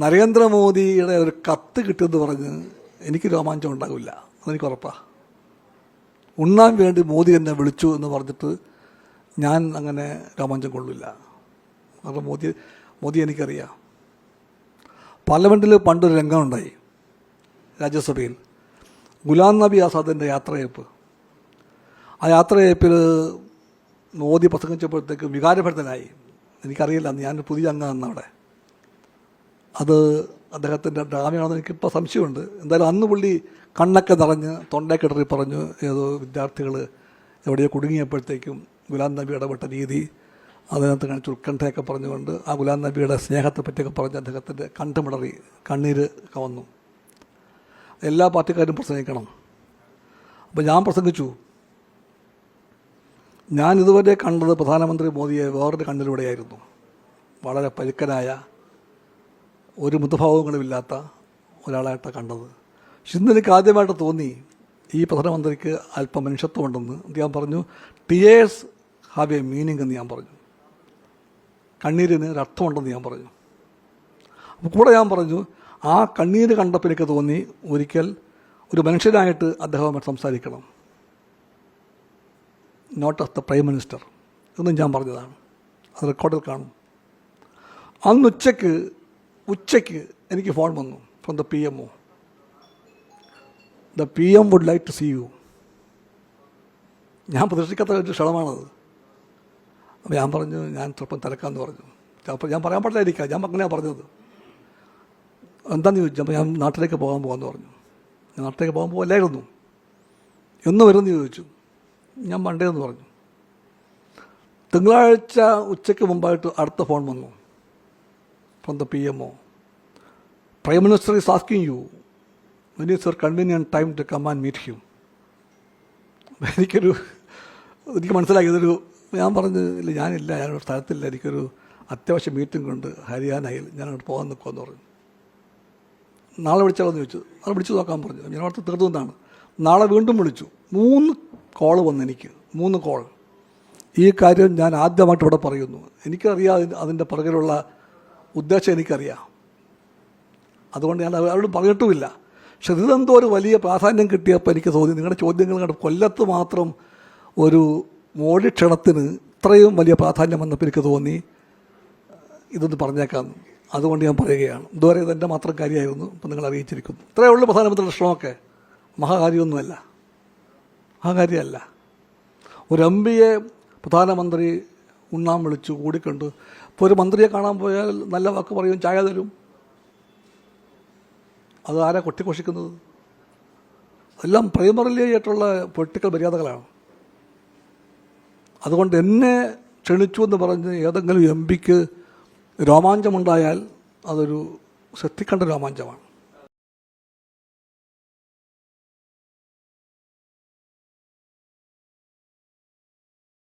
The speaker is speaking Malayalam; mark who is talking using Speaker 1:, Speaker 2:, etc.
Speaker 1: നരേന്ദ്രമോദിയുടെ ഒരു കത്ത് കിട്ടുമെന്ന് പറഞ്ഞ് എനിക്ക് രോമാഞ്ചം ഉണ്ടാകില്ല അതെനിക്ക് ഉറപ്പാണ് ഉണ്ണാൻ വേണ്ടി മോദി എന്നെ വിളിച്ചു എന്ന് പറഞ്ഞിട്ട് ഞാൻ അങ്ങനെ രോമാഞ്ചം കൊള്ളില്ല. കാരണം മോദി മോദി എനിക്കറിയാം. പാർലമെന്റിൽ പണ്ടൊരു രംഗമുണ്ടായി രാജ്യസഭയിൽ. ഗുലാം നബി ആസാദിന്റെ യാത്രയയപ്പ്. ആ യാത്രയയപ്പിൽ മോദി പ്രസംഗിച്ചപ്പോഴത്തേക്ക് വികാരഭരിതനായി. എനിക്കറിയില്ല ഞാൻ പുതിയ അംഗമാണ് അവിടെ അത് അദ്ദേഹത്തിന്റെ ഡ്രാമയാണെന്ന് എനിക്കിപ്പോൾ സംശയമുണ്ട്. എന്തായാലും അന്ന് പുള്ളി കണ്ണൊക്കെ നിറഞ്ഞ് തൊണ്ടയൊക്കെ പറഞ്ഞു ഏതോ വിദ്യാർത്ഥികൾ എവിടെയോ കുടുങ്ങിയപ്പോഴത്തേക്കും ഗുലാം നബി ഇടപെട്ട രീതി അതിനകത്ത് കാണിച്ച് ഉത്കണ്ഠയൊക്കെ പറഞ്ഞുകൊണ്ട് ആ ഗുലാം നബിയുടെ സ്നേഹത്തെ പറ്റിയൊക്കെ പറഞ്ഞ് അദ്ദേഹത്തിന്റെ കണ്ടുമിടറി കണ്ണീര് കവന്നു എല്ലാ പാർട്ടിക്കാരും പ്രസംഗിക്കണം. അപ്പോൾ ഞാൻ പ്രസംഗിച്ചു. ഞാൻ ഇതുവരെ കണ്ടത് പ്രധാനമന്ത്രി മോദിയെ വേറൊരു കണ്ണിലൂടെയായിരുന്നു. വളരെ പരുക്കനായ ഒരു മുഖഭാവങ്ങളുമില്ലാത്ത ഒരാളായിട്ടാണ് കണ്ടത്. പക്ഷെ ഇന്ന് ആദ്യമായിട്ട് തോന്നി ഈ പ്രധാനമന്ത്രിക്ക് അല്പം മനുഷ്യത്വമുണ്ടെന്ന്. ഞാൻ പറഞ്ഞു ടിയേഴ്സ് ഹാവ് എ മീനിങ് എന്ന് ഞാൻ പറഞ്ഞു. കണ്ണീരിന് ഒരർത്ഥമുണ്ടെന്ന് ഞാൻ പറഞ്ഞു. അപ്പോൾ കൂടെ ഞാൻ പറഞ്ഞു ആ കണ്ണീര് കണ്ടപ്പോൾ എനിക്ക് തോന്നി ഒരിക്കൽ ഒരു മനുഷ്യനായിട്ട് അദ്ദേഹം സംസാരിക്കണം. Not of the prime minister എന്നും ഞാൻ പറഞ്ഞതാണ്. അത് റെക്കോർഡിൽ കാണും. അന്ന് ഉച്ചയ്ക്ക് ഉച്ചയ്ക്ക് എനിക്ക് ഫോൺ വന്നു from the P M O the P M would like to see you ഞാൻ പ്രതീക്ഷിക്കാത്ത ഒരു ക്ഷണമാണത്. അപ്പോൾ ഞാൻ പറഞ്ഞു ഞാൻ ചിലപ്പം തിരക്കാന്ന് പറഞ്ഞു. അപ്പോൾ ഞാൻ പറയാൻ പാടില്ലായിരിക്കാം. ഞാൻ അങ്ങനെയാണ് പറഞ്ഞത്. എന്താണെന്ന് ചോദിച്ചു? അപ്പോൾ ഞാൻ നാട്ടിലേക്ക് പോകാൻ പോകാമെന്ന് പറഞ്ഞു. ഞാൻ നാട്ടിലേക്ക് പോകാൻ പോകല്ലായിരുന്നു. എന്ന് വരുമെന്ന് ചോദിച്ചു. ഞാൻ മണ്ടേ എന്ന് പറഞ്ഞു. തിങ്കളാഴ്ച ഉച്ചയ്ക്ക് മുമ്പായിട്ട് അടുത്ത ഫോൺ വന്നു from the P M O prime minister is asking you when sir your convenient time to come and meet him എനിക്കൊരു എനിക്ക് മനസ്സിലാക്കി ഇതൊരു ഞാൻ പറഞ്ഞു ഇല്ല ഞാനില്ല ഞാനൊരു സ്ഥലത്തില്ല എനിക്കൊരു അത്യാവശ്യം മീറ്റിംഗ് ഉണ്ട് ഹരിയാനയിൽ ഞാൻ അങ്ങോട്ട് പോകാൻ നിൽക്കുമെന്ന് പറഞ്ഞു. നാളെ വിളിച്ചാലോന്ന് ചോദിച്ചു. നാളെ വിളിച്ചു നോക്കാൻ പറഞ്ഞു. ഞാൻ അവിടുത്തെ തീർത്തുകൊണ്ടാണ് നാളെ വീണ്ടും വിളിച്ചു. മൂന്ന് കോൾ വന്നു എനിക്ക് മൂന്ന് കോൾ ഈ കാര്യം ഞാൻ ആദ്യമായിട്ട് ഇവിടെ പറയുന്നു. എനിക്കറിയാം അതിന്റെ പിറകിലുള്ള ഉദ്ദേശം എനിക്കറിയാം. അതുകൊണ്ട് ഞാൻ അവരോട് പറഞ്ഞിട്ടുമില്ല. പക്ഷെ ഇതെന്തോ ഒരു വലിയ പ്രാധാന്യം കിട്ടിയപ്പോൾ എനിക്ക് തോന്നി. നിങ്ങളുടെ ചോദ്യങ്ങൾ കണ്ട് കൊല്ലത്ത് മാത്രം ഒരു മോഡി ക്ഷണത്തിന് ഇത്രയും വലിയ പ്രാധാന്യം വന്നപ്പോൾ എനിക്ക് തോന്നി. ഇതൊന്ന് പറഞ്ഞേക്കാം. അതുകൊണ്ട് ഞാൻ പറയുകയാണ്. ഇതുവരെ ഇതെന്റെ മാത്രം കാര്യമായിരുന്നു. ഇപ്പം നിങ്ങൾ അറിയിച്ചിരിക്കുന്നു. ഇത്രയേ ഉള്ളൂ പ്രധാനമന്ത്രിയുടെ ശ്രമമൊക്കെ മഹാകാര്യമൊന്നുമല്ല. മഹാകാര്യമല്ല. ഒരു എം പിയെ പ്രധാനമന്ത്രി ഉണ്ണാൻ വിളിച്ചു കൂടിക്കണ്ട്. ഇപ്പോൾ ഒരു മന്ത്രിയെ കാണാൻ പോയാൽ നല്ല വാക്ക് പറയും ചായ തരും. അത് ആരാ കൊട്ടിഘോഷിക്കുന്നത്? എല്ലാം പ്രൈമറിലി ആയിട്ടുള്ള പൊളിറ്റിക്കൽ മര്യാദകളാണ്. അതുകൊണ്ട് എന്നെ ക്ഷണിച്ചു എന്ന് പറഞ്ഞ് ഏതെങ്കിലും എം പിക്ക് രോമാഞ്ചമുണ്ടായാൽ അതൊരു ശ്രദ്ധിക്കേണ്ട രോമാഞ്ചമാണ്.